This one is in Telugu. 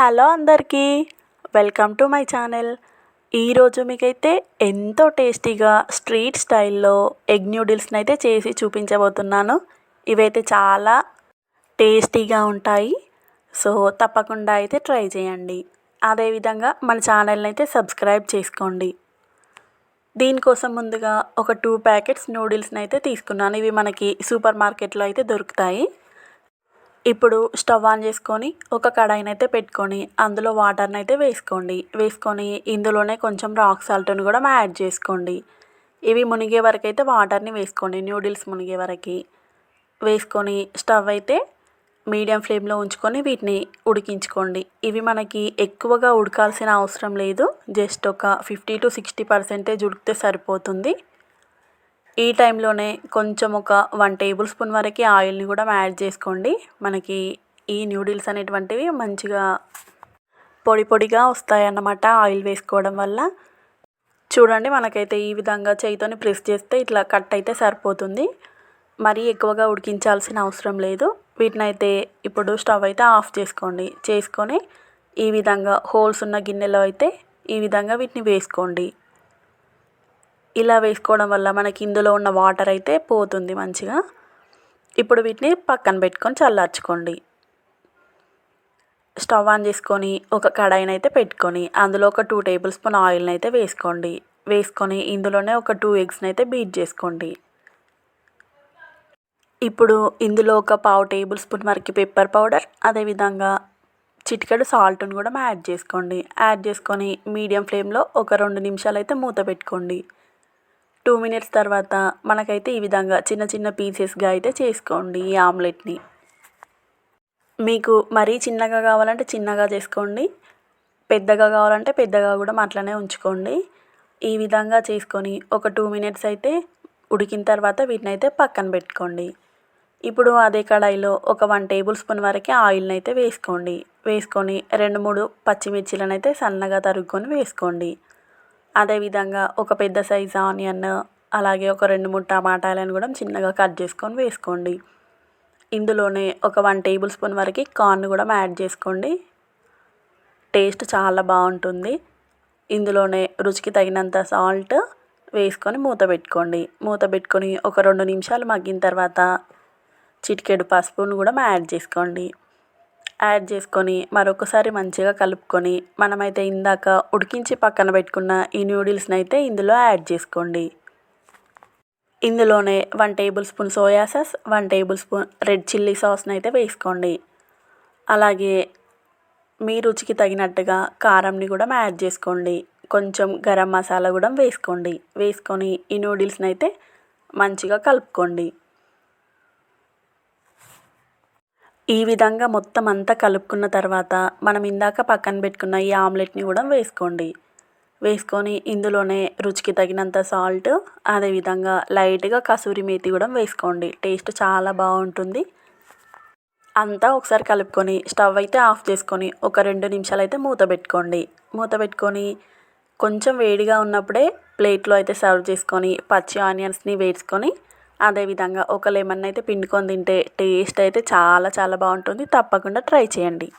హలో అందరికీ వెల్కమ్ టు మై ఛానల్. ఈరోజు మీకైతే ఎంతో టేస్టీగా స్ట్రీట్ స్టైల్లో ఎగ్ న్యూడిల్స్ని అయితే చేసి చూపించబోతున్నాను. ఇవైతే చాలా టేస్టీగా ఉంటాయి. సో తప్పకుండా అయితే ట్రై చేయండి. అదేవిధంగా మన ఛానల్ని అయితే సబ్స్క్రైబ్ చేసుకోండి. దీనికోసం ముందుగా ఒక టూ ప్యాకెట్స్ నూడిల్స్ని అయితే తీసుకున్నాను. ఇవి మనకి సూపర్ మార్కెట్లో అయితే దొరుకుతాయి. ఇప్పుడు స్టవ్ ఆన్ చేసుకొని ఒక కడాయిని అయితే పెట్టుకొని అందులో వాటర్ని అయితే వేసుకోండి. వేసుకొని ఇందులోనే కొంచెం రాక్ సాల్ట్ని కూడా యాడ్ చేసుకోండి. ఇవి మునిగే వరకు అయితే వాటర్ని వేసుకోండి న్యూడిల్స్ మునిగే వరకు. వేసుకొని స్టవ్ అయితే మీడియం ఫ్లేమ్లో ఉంచుకొని వీటిని ఉడికించుకోండి. ఇవి మనకి ఎక్కువగా ఉడకాల్సిన అవసరం లేదు. జస్ట్ ఒక ఫిఫ్టీ టు సిక్స్టీ పర్సెంటేజ్ ఉడికితే సరిపోతుంది. ఈ టైంలోనే కొంచెం ఒక వన్ టేబుల్ స్పూన్ వరకు ఆయిల్ని కూడా యాడ్ చేసుకోండి. మనకి ఈ న్యూడిల్స్ అనేటువంటివి మంచిగా పొడి పొడిగా వస్తాయన్నమాట ఆయిల్ వేసుకోవడం వల్ల. చూడండి మనకైతే ఈ విధంగా చేయితోని ప్రెస్ చేస్తే ఇట్లా కట్ అయితే సరిపోతుంది. మరీ ఎక్కువగా ఉడికించాల్సిన అవసరం లేదు. వీటిని అయితే ఇప్పుడు స్టవ్ అయితే ఆఫ్ చేసుకోండి. చేసుకొని ఈ విధంగా హోల్స్ ఉన్న గిన్నెలో అయితే ఈ విధంగా వీటిని వేసుకోండి. ఇలా వేసుకోవడం వల్ల మనకి ఇందులో ఉన్న వాటర్ అయితే పోతుంది మంచిగా. ఇప్పుడు వీటిని పక్కన పెట్టుకొని చల్లార్చుకోండి. స్టవ్ ఆన్ చేసుకొని ఒక కడాయిని అయితే పెట్టుకొని అందులో ఒక టూ టేబుల్ స్పూన్ ఆయిల్ని అయితే వేసుకోండి. వేసుకొని ఇందులోనే ఒక టూ ఎగ్స్ని అయితే బీట్ చేసుకోండి. ఇప్పుడు ఇందులో ఒక పావు టేబుల్ స్పూన్ వరకు పెప్పర్ పౌడర్ అదేవిధంగా చిటికెడు సాల్ట్ని కూడా యాడ్ చేసుకోండి. యాడ్ చేసుకొని మీడియం ఫ్లేమ్లో ఒక రెండు నిమిషాలు అయితే మూత పెట్టుకోండి. టూ మినిట్స్ తర్వాత మనకైతే ఈ విధంగా చిన్న చిన్న పీసెస్గా అయితే చేసుకోండి ఈ ఆమ్లెట్ని. మీకు మరీ చిన్నగా కావాలంటే చిన్నగా చేసుకోండి. పెద్దగా కావాలంటే పెద్దగా కూడా అట్లనే ఉంచుకోండి. ఈ విధంగా చేసుకొని ఒక టూ మినిట్స్ అయితే ఉడికిన తర్వాత వీటిని అయితే పక్కన పెట్టుకోండి. ఇప్పుడు అదే కడాయిలో ఒక వన్ టేబుల్ స్పూన్ వరకే ఆయిల్ని అయితే వేసుకోండి. వేసుకొని రెండు మూడు పచ్చిమిర్చిలను అయితే సన్నగా తరుక్కొని వేసుకోండి. అదేవిధంగా ఒక పెద్ద సైజు ఆనియన్ అలాగే ఒక రెండు మూడు టమాటాలను కూడా చిన్నగా కట్ చేసుకొని వేసుకోండి. ఇందులోనే ఒక వన్ టేబుల్ స్పూన్ వరకు కార్న్ కూడా యాడ్ చేసుకోండి. టేస్ట్ చాలా బాగుంటుంది. ఇందులోనే రుచికి తగినంత సాల్ట్ వేసుకొని మూత పెట్టుకోండి. మూత పెట్టుకొని ఒక రెండు నిమిషాలు మగ్గిన తర్వాత చిటికెడు పసుపును కూడా యాడ్ చేసుకోండి. యాడ్ చేసుకొని మరొకసారి మంచిగా కలుపుకొని మనమైతే ఇందాక ఉడికించి పక్కన పెట్టుకున్న ఈ నూడిల్స్ని అయితే ఇందులో యాడ్ చేసుకోండి. ఇందులోనే one tablespoon soya sauce one tablespoon red chilli సాస్ని అయితే వేసుకోండి. అలాగే మీ రుచికి తగినట్టుగా కారంని కూడా యాడ్ చేసుకోండి. కొంచెం గరం మసాలా కూడా వేసుకోండి. వేసుకొని ఈ నూడిల్స్ని అయితే మంచిగా కలుపుకోండి. ఈ విధంగా మొత్తం అంతా కలుపుకున్న తర్వాత మనం ఇందాక పక్కన పెట్టుకున్న ఈ ఆమ్లెట్ని కూడా వేసుకోండి. వేసుకొని ఇందులోనే రుచికి తగినంత సాల్ట్ అదేవిధంగా లైట్గా కసూరి మేతి కూడా వేసుకోండి. టేస్ట్ చాలా బాగుంటుంది. అంతా ఒకసారి కలుపుకొని స్టవ్ అయితే ఆఫ్ చేసుకొని ఒక రెండు నిమిషాలు అయితే మూత పెట్టుకోండి. మూత పెట్టుకొని కొంచెం వేడిగా ఉన్నప్పుడే ప్లేట్లో అయితే సర్వ్ చేసుకొని పచ్చి ఆనియన్స్ని వేసుకొని అదేవిధంగా ఒక లెమన్ అయితే పిండుకొని తింటే టేస్ట్ అయితే చాలా చాలా బాగుంటుంది. తప్పకుండా ట్రై చేయండి.